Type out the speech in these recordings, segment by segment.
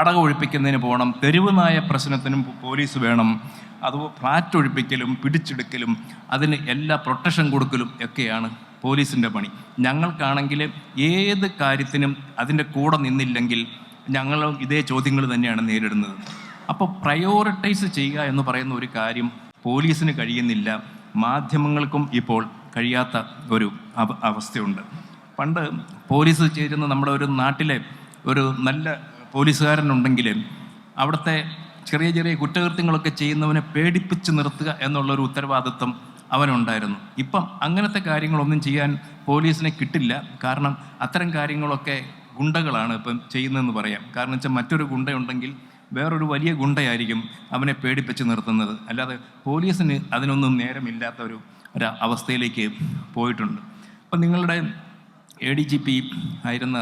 അടക ഒഴിപ്പിക്കുന്നതിന് പോകണം. തെരുവ് നായ പ്രശ്നത്തിനും പോലീസ് വേണം. അത് ഫ്ലാറ്റ് ഒഴിപ്പിക്കലും പിടിച്ചെടുക്കലും അതിന് എല്ലാ പ്രൊട്ടക്ഷൻ കൊടുക്കലും ഒക്കെയാണ് പോലീസിന്റെ പണി. ഞങ്ങൾക്കാണെങ്കിൽ ഏത് കാര്യത്തിനും അതിന്റെ കൂടെ നിന്നില്ലെങ്കിൽ ഞങ്ങളും ഇതേ ചോദ്യങ്ങൾ തന്നെയാണ് നേരിടുന്നത്. അപ്പോൾ പ്രയോറിറ്റൈസ് ചെയ്യുക എന്ന് പറയുന്ന ഒരു കാര്യം പോലീസിന് കഴിയുന്നില്ല. മാധ്യമങ്ങൾക്കും ഇപ്പോൾ കഴിയാത്ത ഒരു അവസ്ഥയുണ്ട്. പണ്ട് പോലീസ് ചേരുന്ന നമ്മുടെ ഒരു നാട്ടിലെ ഒരു നല്ല പോലീസുകാരനുണ്ടെങ്കിൽ അവിടുത്തെ ചെറിയ ചെറിയ കുറ്റകൃത്യങ്ങളൊക്കെ ചെയ്യുന്നവനെ പേടിപ്പിച്ച് നിർത്തുക എന്നുള്ളൊരു ഉത്തരവാദിത്വം അവനുണ്ടായിരുന്നു. ഇപ്പം അങ്ങനത്തെ കാര്യങ്ങളൊന്നും ചെയ്യാൻ പോലീസിനെ കിട്ടില്ല. കാരണം അത്തരം കാര്യങ്ങളൊക്കെ ഗുണ്ടകളാണ് ഇപ്പം ചെയ്യുന്നതെന്ന് പറയാം. കാരണം വെച്ചാൽ മറ്റൊരു ഗുണ്ടയുണ്ടെങ്കിൽ വേറൊരു വലിയ ഗുണ്ടയായിരിക്കും അവനെ പേടിപ്പിച്ച് നിർത്തുന്നത്. അല്ലാതെ പോലീസിന് അതിനൊന്നും നേരമില്ലാത്ത ഒരു ഒരു അവസ്ഥയിലേക്ക് പോയിട്ടുണ്ട്. അപ്പം നിങ്ങളുടെ എ ഡി ജി പി ആയിരുന്ന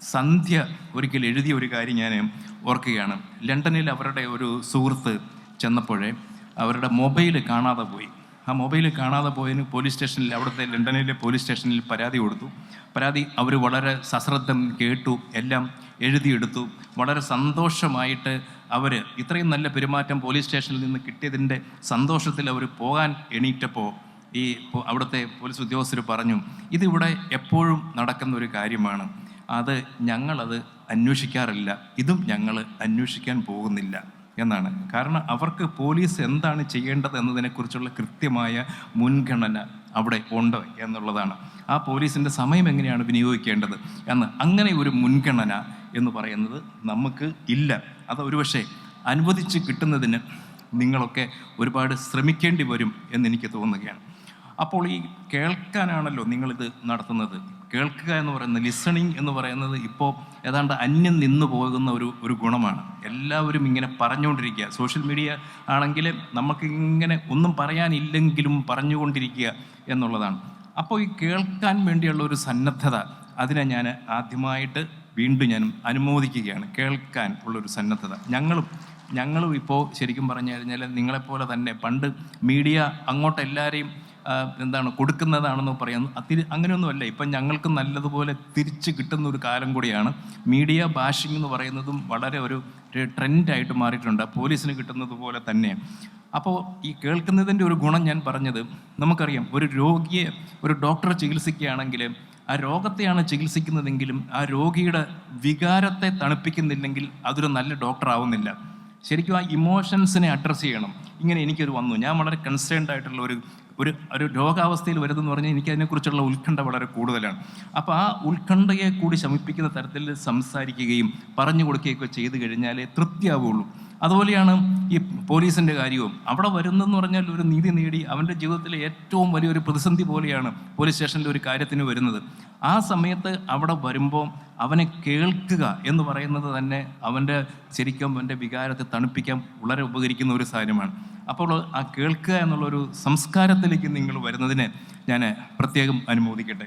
സന്ധ്യ ഒരിക്കൽ എഴുതിയ ഒരു കാര്യം ഞാൻ ഓർക്കുകയാണ്. ലണ്ടനിൽ അവരുടെ ഒരു സുഹൃത്ത് ചെന്നപ്പോഴേ അവരുടെ മൊബൈൽ കാണാതെ പോയി. ആ മൊബൈൽ കാണാതെ പോയതിന് പോലീസ് സ്റ്റേഷനിൽ അവിടുത്തെ ലണ്ടനിലെ പോലീസ് സ്റ്റേഷനിൽ പരാതി കൊടുത്തു. പരാതി അവർ വളരെ സശ്രദ്ധം കേട്ടു എല്ലാം എഴുതിയെടുത്തു. വളരെ സന്തോഷമായിട്ട് അവർ ഇത്രയും നല്ല പെരുമാറ്റം പോലീസ് സ്റ്റേഷനിൽ നിന്ന് കിട്ടിയതിന്റെ സന്തോഷത്തിൽ അവർ പോകാൻ എണീറ്റപ്പോൾ ഈ അവിടുത്തെ പോലീസ് ഉദ്യോഗസ്ഥർ പറഞ്ഞു ഇതിവിടെ എപ്പോഴും നടക്കുന്ന ഒരു കാര്യമാണ്. അത് ഞങ്ങളത് അന്വേഷിക്കാറില്ല. ഇതും ഞങ്ങൾ അന്വേഷിക്കാൻ പോകുന്നില്ല എന്നാണ്. കാരണം അവർക്ക് പോലീസ് എന്താണ് ചെയ്യേണ്ടത് എന്നതിനെക്കുറിച്ചുള്ള കൃത്യമായ മുൻഗണന അവിടെ ഉണ്ട് എന്നുള്ളതാണ്. ആ പോലീസിന്റെ സമയം എങ്ങനെയാണ് വിനിയോഗിക്കേണ്ടത് എന്ന് അങ്ങനെ ഒരു മുൻഗണന എന്ന് പറയുന്നത് നമുക്ക് ഇല്ല. അത് ഒരുപക്ഷെ അനുവദിച്ച് കിട്ടുന്നതിന് നിങ്ങളൊക്കെ ഒരുപാട് ശ്രമിക്കേണ്ടി വരും എന്നെനിക്ക് തോന്നുകയാണ്. അപ്പോൾ ഈ കേൾക്കാനാണല്ലോ നിങ്ങളിത് നടത്തുന്നത്. കേൾക്കുക എന്ന് പറയുന്നത് ലിസണിങ് എന്ന് പറയുന്നത് ഇപ്പോൾ ഏതാണ്ട് അന്യം നിന്ന് പോകുന്ന ഒരു ഒരു ഗുണമാണ്. എല്ലാവരും ഇങ്ങനെ പറഞ്ഞുകൊണ്ടിരിക്കുക. സോഷ്യൽ മീഡിയ ആണെങ്കിൽ നമുക്ക് ഇങ്ങനെ ഒന്നും പറയാനില്ലെങ്കിലും പറഞ്ഞുകൊണ്ടിരിക്കുക എന്നുള്ളതാണ്. അപ്പോൾ ഈ കേൾക്കാൻ വേണ്ടിയുള്ള ഒരു സന്നദ്ധത അതിനെ ഞാൻ ആദ്യമായിട്ട് വീണ്ടും ഞാൻ അനുമോദിക്കുകയാണ്. കേൾക്കാൻ ഉള്ളൊരു സന്നദ്ധത. ഞങ്ങളും ഞങ്ങളും ഇപ്പോൾ ശരിക്കും പറഞ്ഞു കഴിഞ്ഞാൽ നിങ്ങളെപ്പോലെ തന്നെ പണ്ട് മീഡിയ അങ്ങോട്ട് എല്ലാവരെയും എന്താണ് കൊടുക്കുന്നതാണെന്ന് പറയുന്നു അതിരി അങ്ങനെയൊന്നുമല്ല. ഇപ്പം ഞങ്ങൾക്ക് നല്ലതുപോലെ തിരിച്ച് കിട്ടുന്ന ഒരു കാലം കൂടിയാണ്. മീഡിയ ബാഷിംഗ് എന്ന് പറയുന്നതും വളരെ ഒരു ട്രെൻഡായിട്ട് മാറിയിട്ടുണ്ട്. പോലീസിന് കിട്ടുന്നത് പോലെ തന്നെ. അപ്പോൾ ഈ കേൾക്കുന്നതിന്റെ ഒരു ഗുണം ഞാൻ പറഞ്ഞത് നമുക്കറിയാം. ഒരു രോഗിയെ ഒരു ഡോക്ടറെ ചികിത്സിക്കുകയാണെങ്കിൽ ആ രോഗത്തെയാണ് ചികിത്സിക്കുന്നതെങ്കിലും ആ രോഗിയുടെ വികാരത്തെ തണുപ്പിക്കുന്നില്ലെങ്കിൽ അതൊരു നല്ല ഡോക്ടർ ആവുന്നില്ല ശരിക്കും ആ ഇമോഷൻസിനെ അഡ്രസ്സ് ചെയ്യണം. ഇങ്ങനെ എനിക്കൊരു വന്നു. ഞാൻ വളരെ കൺസേൺഡ് ആയിട്ടുള്ള ഒരു ഒരു ഒരു രോഗാവസ്ഥയിൽ വരുന്നതെന്ന് പറഞ്ഞാൽ എനിക്ക് അതിനെക്കുറിച്ചുള്ള ഉത്കണ്ഠ വളരെ കൂടുതലാണ്. അപ്പോൾ ആ ഉത്കണ്ഠയെ കൂടി ശമിപ്പിക്കുന്ന തരത്തിൽ സംസാരിക്കുകയും പറഞ്ഞു കൊടുക്കുകയൊക്കെ ചെയ്തു കഴിഞ്ഞാലേ തൃപ്തിയാവുള്ളൂ. അതുപോലെയാണ് ഈ പോലീസിന്റെ കാര്യവും. അവിടെ വരുന്നതെന്ന് പറഞ്ഞാൽ ഒരു നീതി നേടി അവന്റെ ജീവിതത്തിലെ ഏറ്റവും വലിയൊരു പ്രതിസന്ധി പോലെയാണ് പോലീസ് സ്റ്റേഷനിൽ ഒരു കാര്യത്തിന് വരുന്നത്. ആ സമയത്ത് അവിടെ വരുമ്പോൾ അവനെ കേൾക്കുക എന്ന് പറയുന്നത് തന്നെ അവന്റെ ശരിക്കും അവന്റെ വികാരത്തെ തണുപ്പിക്കാൻ വളരെ ഉപകരിക്കുന്ന ഒരു സാധനമാണ്. അപ്പോൾ ആ കേൾക്കുക എന്നുള്ളൊരു സംസ്കാരത്തിലേക്ക് നിങ്ങൾ വരുന്നതിന് ഞാൻ പ്രത്യേകം അനുമോദിക്കട്ടെ.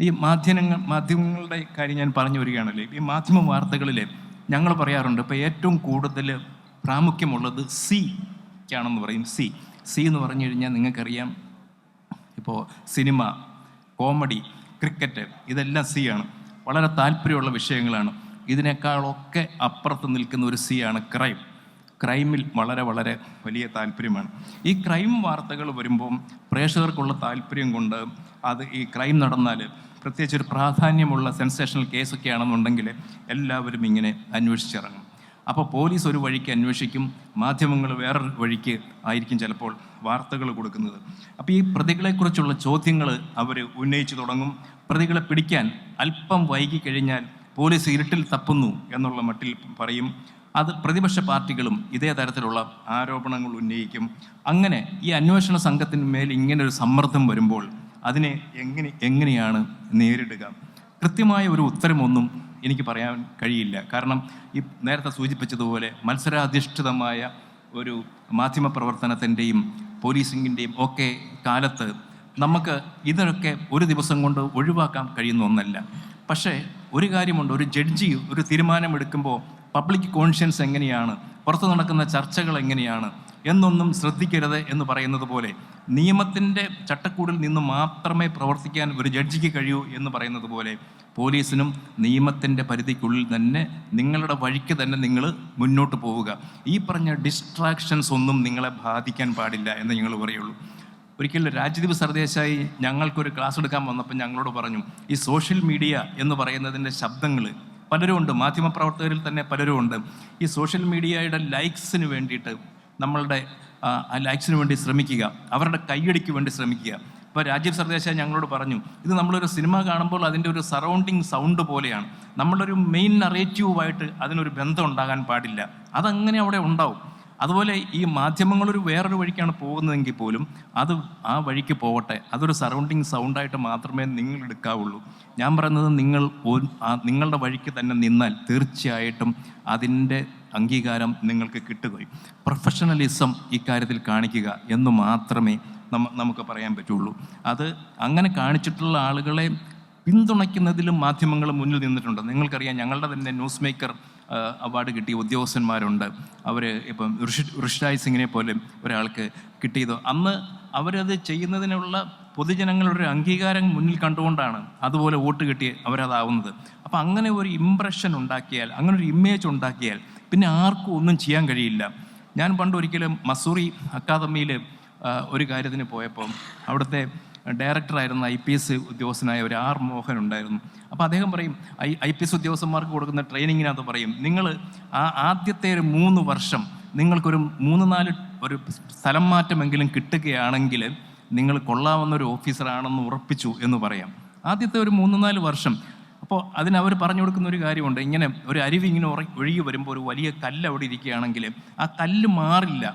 ഈ മാധ്യമങ്ങൾ മാധ്യമങ്ങളുടെ കാര്യം ഞാൻ പറഞ്ഞു വരികയാണല്ലേ? ഈ മാധ്യമ വാർത്തകളിൽ ഞങ്ങൾ പറയാറുണ്ട് ഇപ്പോൾ ഏറ്റവും കൂടുതൽ പ്രാമുഖ്യമുള്ളത് സി ക്കാണെന്ന് പറയും. സി. സി എന്ന് പറഞ്ഞു കഴിഞ്ഞാൽ നിങ്ങൾക്കറിയാം ഇപ്പോൾ സിനിമ കോമഡി ക്രിക്കറ്റ് ഇതെല്ലാം സി ആണ്. വളരെ താല്പര്യമുള്ള വിഷയങ്ങളാണ്. ഇതിനേക്കാളൊക്കെ അപ്പുറത്ത് നിൽക്കുന്ന ഒരു സി ആണ് ക്രൈം ക്രൈമിൽ വളരെ വളരെ വലിയ താല്പര്യമാണ്. ഈ ക്രൈം വാർത്തകൾ വരുമ്പം പ്രേക്ഷകർക്കുള്ള താല്പര്യം കൊണ്ട് അത് ഈ ക്രൈം നടന്നാൽ പ്രത്യേകിച്ച് ഒരു പ്രാധാന്യമുള്ള സെൻസേഷണൽ കേസൊക്കെ ആണെന്നുണ്ടെങ്കിൽ എല്ലാവരും ഇങ്ങനെ അന്വേഷിച്ചിറങ്ങും. അപ്പോൾ പോലീസ് ഒരു വഴിക്ക് അന്വേഷിക്കും മാധ്യമങ്ങൾ വേറൊരു വഴിക്ക് ആയിരിക്കും ചിലപ്പോൾ വാർത്തകൾ കൊടുക്കുന്നത്. അപ്പോൾ ഈ പ്രതികളെക്കുറിച്ചുള്ള ചോദ്യങ്ങൾ അവർ ഉന്നയിച്ചു തുടങ്ങും. പ്രതികളെ പിടിക്കാൻ അല്പം വൈകി കഴിഞ്ഞാൽ പോലീസ് ഇരുട്ടിൽ തപ്പുന്നു എന്നുള്ള മട്ടിൽ പറയും. അത് പ്രതിപക്ഷ പാർട്ടികളും ഇതേ തരത്തിലുള്ള ആരോപണങ്ങൾ ഉന്നയിക്കും. അങ്ങനെ ഈ അന്വേഷണ സംഘത്തിന് മേൽ ഇങ്ങനെ ഒരു സമ്മർദ്ദം വരുമ്പോൾ അതിനെ എങ്ങനെ എങ്ങനെയാണ് നേരിടുക? കൃത്യമായ ഒരു ഉത്തരമൊന്നും എനിക്ക് പറയാൻ കഴിയില്ല. കാരണം ഈ നേരത്തെ സൂചിപ്പിച്ചതുപോലെ മത്സരാധിഷ്ഠിതമായ ഒരു മാധ്യമ പ്രവർത്തനത്തിന്റെയും പോലീസിങ്ങിന്റെയും ഒക്കെ കാലത്ത് നമുക്ക് ഇതൊക്കെ ഒരു ദിവസം കൊണ്ട് ഒഴിവാക്കാൻ കഴിയുന്ന ഒന്നല്ല. പക്ഷേ ഒരു കാര്യമുണ്ട്. ഒരു ജഡ്ജി ഒരു തീരുമാനമെടുക്കുമ്പോൾ പബ്ലിക് കോൺഷ്യൻസ് എങ്ങനെയാണ്? പുറത്ത് നടക്കുന്ന ചർച്ചകൾ എങ്ങനെയാണ്? എന്നൊന്നും ശ്രദ്ധിക്കരുത് എന്ന് പറയുന്നത് പോലെ നിയമത്തിന്റെ ചട്ടക്കൂടിൽ നിന്ന് മാത്രമേ പ്രവർത്തിക്കാൻ ഒരു ജഡ്ജിക്ക് കഴിയൂ എന്ന് പറയുന്നത് പോലെ പോലീസിനും നിയമത്തിന്റെ പരിധിക്കുള്ളിൽ തന്നെ നിങ്ങളുടെ വഴിക്ക് തന്നെ നിങ്ങൾ മുന്നോട്ട് പോവുക. ഈ പറഞ്ഞ ഡിസ്ട്രാക്ഷൻസ് ഒന്നും നിങ്ങളെ ബാധിക്കാൻ പാടില്ല എന്ന് ഞങ്ങൾ പറയുള്ളൂ. ഒരിക്കലും രാജ്യദീപ് സർദേശായി ഞങ്ങൾക്കൊരു ക്ലാസ് എടുക്കാൻ വന്നപ്പോൾ ഞങ്ങളോട് പറഞ്ഞു ഈ സോഷ്യൽ മീഡിയ എന്ന് പറയുന്നതിന്റെ ശബ്ദങ്ങൾ പലരും ഉണ്ട് മാധ്യമപ്രവർത്തകരിൽ തന്നെ പലരും ഉണ്ട് ഈ സോഷ്യൽ മീഡിയയുടെ ലൈക്സിന് വേണ്ടിയിട്ട് നമ്മളുടെ ലൈക്സിന് വേണ്ടി ശ്രമിക്കുക. അവരുടെ കൈയടിക്ക് വേണ്ടി ശ്രമിക്കുക. ഇപ്പോൾ രാജീവ് സർദേശ ഞങ്ങളോട് പറഞ്ഞു ഇത് നമ്മളൊരു സിനിമ കാണുമ്പോൾ അതിന്റെ ഒരു സറൗണ്ടിങ് സൗണ്ട് പോലെയാണ്. നമ്മളൊരു മെയിൻ നറേറ്റീവുമായിട്ട് അതിനൊരു ബന്ധം ഉണ്ടാകാൻ പാടില്ല. അതങ്ങനെ അവിടെ ഉണ്ടാവും. അതുപോലെ ഈ മാധ്യമങ്ങളൊരു വേറൊരു വഴിക്കാണ് പോകുന്നതെങ്കിൽ പോലും അത് ആ വഴിക്ക് പോകട്ടെ അതൊരു സറൗണ്ടിങ് സൗണ്ടായിട്ട് മാത്രമേ നിങ്ങൾ എടുക്കാവുള്ളൂ. ഞാൻ പറയുന്നത് നിങ്ങൾ നിങ്ങളുടെ വഴിക്ക് തന്നെ നിന്നാൽ തീർച്ചയായിട്ടും അതിന്റെ അംഗീകാരം നിങ്ങൾക്ക് കിട്ടുകയും പ്രൊഫഷണലിസം ഇക്കാര്യത്തിൽ കാണിക്കുക എന്ന് മാത്രമേ നമ്മ നമുക്ക് പറയാൻ പറ്റുള്ളൂ. അത് അങ്ങനെ കാണിച്ചിട്ടുള്ള ആളുകളെ പിന്തുണയ്ക്കുന്നതിലും മാധ്യമങ്ങൾ മുന്നിൽ നിന്നിട്ടുണ്ട്. നിങ്ങൾക്കറിയാം ഞങ്ങളുടെ തന്നെ ന്യൂസ് മേക്കർ അവാർഡ് കിട്ടിയ ഉദ്യോഗസ്ഥന്മാരുണ്ട്. അവർ ഇപ്പം ഋഷി ഋഷിരാജ് സിംഗിനെ പോലെ ഒരാൾക്ക് കിട്ടിയത്. അന്ന് അവരത് ചെയ്യുന്നതിനുള്ള പൊതുജനങ്ങളുടെ ഒരു അംഗീകാരം മുന്നിൽ കണ്ടുകൊണ്ടാണ് അതുപോലെ വോട്ട് കിട്ടി അവരതാവുന്നത്. അപ്പം അങ്ങനെ ഒരു ഇമ്പ്രഷൻ ഉണ്ടാക്കിയാൽ അങ്ങനെ ഒരു ഇമേജ് ഉണ്ടാക്കിയാൽ പിന്നെ ആർക്കും ഒന്നും ചെയ്യാൻ കഴിയില്ല. ഞാൻ പണ്ട് ഒരിക്കലും മസൂറി അക്കാദമിയിൽ ഒരു കാര്യത്തിന് പോയപ്പോൾ അവിടുത്തെ ഡയറക്ടറായിരുന്ന ഐ പി എസ് ഉദ്യോഗസ്ഥനായ ഒരു ആർ മോഹൻ ഉണ്ടായിരുന്നു. അപ്പോൾ അദ്ദേഹം പറയും ഐ ഐ പി എസ് ഉദ്യോഗസ്ഥന്മാർക്ക് കൊടുക്കുന്ന ട്രെയിനിങ്ങിനകത്ത് പറയും നിങ്ങൾ ആ ആദ്യത്തെ ഒരു മൂന്ന് വർഷം നിങ്ങൾക്കൊരു മൂന്ന് നാല് ഒരു സ്ഥലം മാറ്റമെങ്കിലും കിട്ടുകയാണെങ്കിൽ നിങ്ങൾ കൊള്ളാവുന്ന ഒരു ഓഫീസറാണെന്ന് ഉറപ്പിച്ചു എന്ന് പറയാം. ആദ്യത്തെ ഒരു മൂന്ന് നാല് വർഷം അപ്പോൾ അതിനവർ പറഞ്ഞു കൊടുക്കുന്ന ഒരു കാര്യമുണ്ട്. ഇങ്ങനെ ഒരു അരുവി ഇങ്ങനെ ഒഴുകി വരുമ്പോൾ ഒരു വലിയ കല്ല് അവിടെ ഇരിക്കുകയാണെങ്കിൽ ആ കല്ല് മാറില്ല.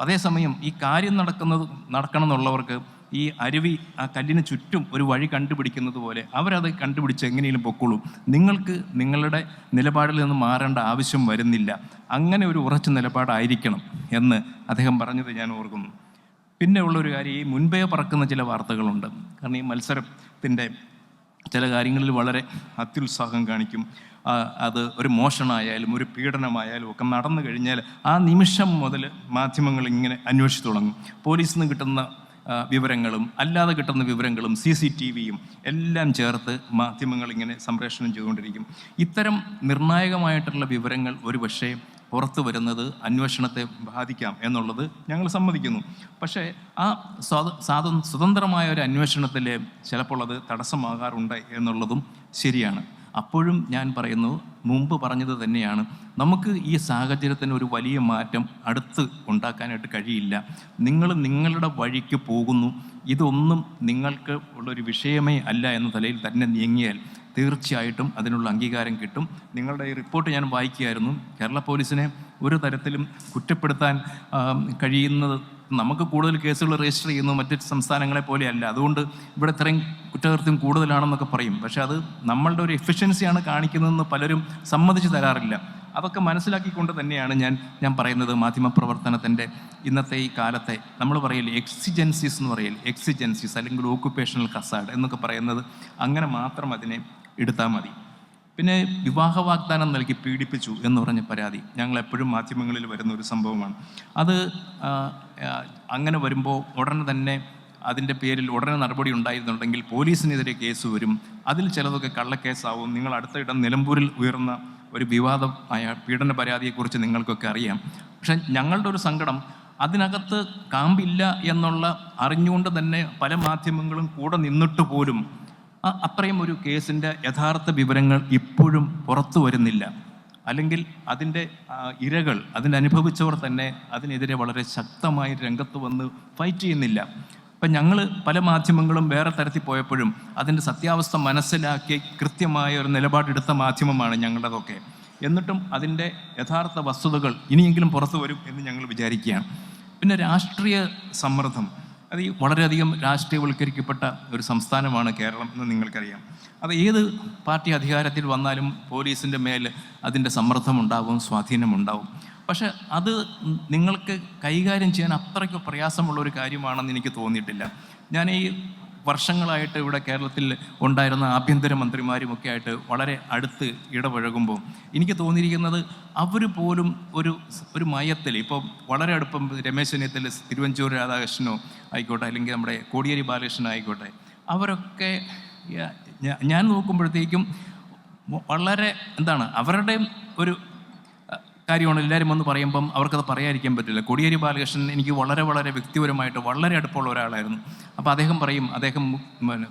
അതേസമയം ഈ കാര്യം നടക്കുന്നത് നടക്കണം എന്നുള്ളവർക്ക് ഈ അരുവി ആ കല്ലിന് ചുറ്റും ഒരു വഴി കണ്ടുപിടിക്കുന്നത് പോലെ അവരത് കണ്ടുപിടിച്ച് എങ്ങനെയും പൊക്കോളും. നിങ്ങൾക്ക് നിങ്ങളുടെ നിലപാടിൽ നിന്ന് മാറേണ്ട ആവശ്യം വരുന്നില്ല. അങ്ങനെ ഒരു ഉറച്ച നിലപാടായിരിക്കണം എന്ന് അദ്ദേഹം പറഞ്ഞത് ഞാൻ ഓർക്കുന്നു. പിന്നെ ഉള്ളൊരു കാര്യം ഈ മുൻപേ പറക്കുന്ന ചില വാർത്തകളുണ്ട്. കാരണം ഈ മത്സരത്തിന്റെ ചില കാര്യങ്ങളിൽ വളരെ അത്യുത്സാഹം കാണിക്കും. അത് ഒരു മോഷണമായാലും ഒരു പീഡനമായാലും ഒക്കെ നടന്നു കഴിഞ്ഞാൽ ആ നിമിഷം മുതൽ മാധ്യമങ്ങൾ ഇങ്ങനെ അന്വേഷിച്ചു തുടങ്ങും. പോലീസിൽ നിന്ന് കിട്ടുന്ന വിവരങ്ങളും അല്ലാതെ കിട്ടുന്ന വിവരങ്ങളും സി സി ടി വിയും എല്ലാം ചേർത്ത് മാധ്യമങ്ങൾ ഇങ്ങനെ സംപ്രേഷണം ചെയ്തുകൊണ്ടിരിക്കും. ഇത്തരം നിർണായകമായിട്ടുള്ള വിവരങ്ങൾ ഒരു പുറത്തു വരുന്നത് അന്വേഷണത്തെ ബാധിക്കാം എന്നുള്ളത് ഞങ്ങൾ സമ്മതിക്കുന്നു. പക്ഷേ ആ സ്വാത സ്വാത സ്വതന്ത്രമായ ഒരു അന്വേഷണത്തിൽ ചിലപ്പോൾ അത് തടസ്സമാകാറുണ്ട് എന്നുള്ളതും ശരിയാണ്. അപ്പോഴും ഞാൻ പറയുന്നു മുമ്പ് പറഞ്ഞത് തന്നെയാണ്. നമുക്ക് ഈ സാഹചര്യത്തിന് ഒരു വലിയ മാറ്റം അടുത്ത് ഉണ്ടാക്കാനായിട്ട് കഴിയില്ല. നിങ്ങൾ നിങ്ങളുടെ വഴിക്ക് പോകുന്നു. ഇതൊന്നും നിങ്ങൾക്ക് ഉള്ളൊരു വിഷയമേ അല്ല എന്ന തലയിൽ തന്നെ നീങ്ങിയാൽ തീർച്ചയായിട്ടും അതിനുള്ള അംഗീകാരം കിട്ടും. നിങ്ങളുടെ ഈ റിപ്പോർട്ട് ഞാൻ വായിക്കുകയായിരുന്നു. കേരള പോലീസിനെ ഒരു തരത്തിലും കുറ്റപ്പെടുത്താൻ കഴിയുന്നത് നമുക്ക് കൂടുതൽ കേസുകൾ രജിസ്റ്റർ ചെയ്യുന്നു മറ്റ് സംസ്ഥാനങ്ങളെ പോലെയല്ല. അതുകൊണ്ട് ഇവിടെ ഇത്രയും കുറ്റകൃത്യം കൂടുതലാണെന്നൊക്കെ പറയും. പക്ഷേ അത് നമ്മളുടെ ഒരു എഫിഷ്യൻസിയാണ് കാണിക്കുന്നതെന്ന് പലരും സമ്മതിച്ചു തരാറില്ല. അതൊക്കെ മനസ്സിലാക്കിക്കൊണ്ട് തന്നെയാണ് ഞാൻ ഞാൻ പറയുന്നത് മാധ്യമപ്രവർത്തനത്തിന്റെ ഇന്നത്തെ ഈ കാലത്തെ നമ്മൾ പറയില്ലേ എക്സിജൻസീസ് എന്ന് പറയില്ലേ എക്സിജൻസീസ് അല്ലെങ്കിൽ ഓക്കുപ്പേഷണൽ കസാഡ് എന്നൊക്കെ പറയുന്നത്. അങ്ങനെ മാത്രം അതിനെ എടുത്താൽ മതി. പിന്നെ വിവാഹ വാഗ്ദാനം നൽകി പീഡിപ്പിച്ചു എന്ന് പറഞ്ഞ പരാതി ഞങ്ങൾ എപ്പോഴും മാധ്യമങ്ങളിൽ വരുന്ന ഒരു സംഭവമാണ്. അത് അങ്ങനെ വരുമ്പോൾ ഉടനെ തന്നെ അതിന്റെ പേരിൽ ഉടനെ നടപടി ഉണ്ടായിരുന്നുണ്ടെങ്കിൽ പോലീസിനെതിരെ കേസ് വരും. അതിൽ ചിലതൊക്കെ കള്ളക്കേസാവും. നിങ്ങൾ അടുത്ത ഇടം നിലമ്പൂരിൽ ഉയർന്ന ഒരു വിവാദമായ പീഡന പരാതിയെക്കുറിച്ച് നിങ്ങൾക്കൊക്കെ അറിയാം. പക്ഷെ ഞങ്ങളുടെ ഒരു സങ്കടം അതിനകത്ത് കാമ്പില്ല എന്നുള്ള അറിഞ്ഞുകൊണ്ട് തന്നെ പല മാധ്യമങ്ങളും കൂടെ നിന്നിട്ട് പോലും അത്രയും ഒരു കേസിന്റെ യഥാർത്ഥ വിവരങ്ങൾ ഇപ്പോഴും പുറത്തു വരുന്നില്ല. അല്ലെങ്കിൽ അതിന്റെ ഇരകൾ അതിന്റെ അനുഭവിച്ചവർ തന്നെ അതിനെതിരെ വളരെ ശക്തമായി രംഗത്ത് വന്ന് ഫൈറ്റ് ചെയ്യുന്നില്ല. ഇപ്പം ഞങ്ങൾ പല മാധ്യമങ്ങളും വേറെ തരത്തിൽ പോയപ്പോഴും അതിന്റെ സത്യാവസ്ഥ മനസ്സിലാക്കി കൃത്യമായ ഒരു നിലപാടെടുത്ത മാധ്യമമാണ് ഞങ്ങളുടേതൊക്കെ. എന്നിട്ടും അതിന്റെ യഥാർത്ഥ വസ്തുതകൾ ഇനിയെങ്കിലും പുറത്തു വരും എന്ന് ഞങ്ങൾ വിചാരിക്കുകയാണ്. പിന്നെ രാഷ്ട്രീയ സമ്മർദ്ദം. അത് ഈ വളരെയധികം രാഷ്ട്രീയവൽക്കരിക്കപ്പെട്ട ഒരു സംസ്ഥാനമാണ് കേരളം എന്ന് നിങ്ങൾക്കറിയാം. അത് ഏത് പാർട്ടി അധികാരത്തിൽ വന്നാലും പോലീസിന്റെ മേൽ അതിന്റെ സമ്മർദ്ദമുണ്ടാവും സ്വാധീനമുണ്ടാവും. പക്ഷെ അത് നിങ്ങൾക്ക് കൈകാര്യം ചെയ്യാൻ അത്രയ്ക്ക് പ്രയാസമുള്ള ഒരു കാര്യമാണെന്ന് എനിക്ക് തോന്നിയിട്ടില്ല. ഞാൻ ഈ വർഷങ്ങളായിട്ട് ഇവിടെ കേരളത്തിൽ ഉണ്ടായിരുന്ന ആഭ്യന്തര മന്ത്രിമാരും ഒക്കെ ആയിട്ട് വളരെ അടുത്ത് ഇടപഴകുമ്പോൾ എനിക്ക് തോന്നിയിരിക്കുന്നത് അവർ പോലും ഒരു ഒരു മയത്തിൽ ഇപ്പോൾ വളരെ അടുപ്പം രമേശ് ചെന്നിത്തല തിരുവഞ്ചൂർ രാധാകൃഷ്ണനോ ആയിക്കോട്ടെ അല്ലെങ്കിൽ നമ്മുടെ കോടിയേരി ബാലകൃഷ്ണനോ ആയിക്കോട്ടെ അവരൊക്കെ ഞാൻ നോക്കുമ്പോഴത്തേക്കും വളരെ എന്താണ് അവരുടെ ഒരു കാര്യമാണ് എല്ലാവരും വന്ന് പറയുമ്പം അവർക്കത് പറയാതിരിക്കാൻ പറ്റില്ല. കോടിയേരി ബാലകൃഷ്ണൻ എനിക്ക് വളരെ വളരെ വ്യക്തിപരമായിട്ട് വളരെ അടുപ്പമുള്ള ഒരാളായിരുന്നു. അപ്പോൾ അദ്ദേഹം പറയും അദ്ദേഹം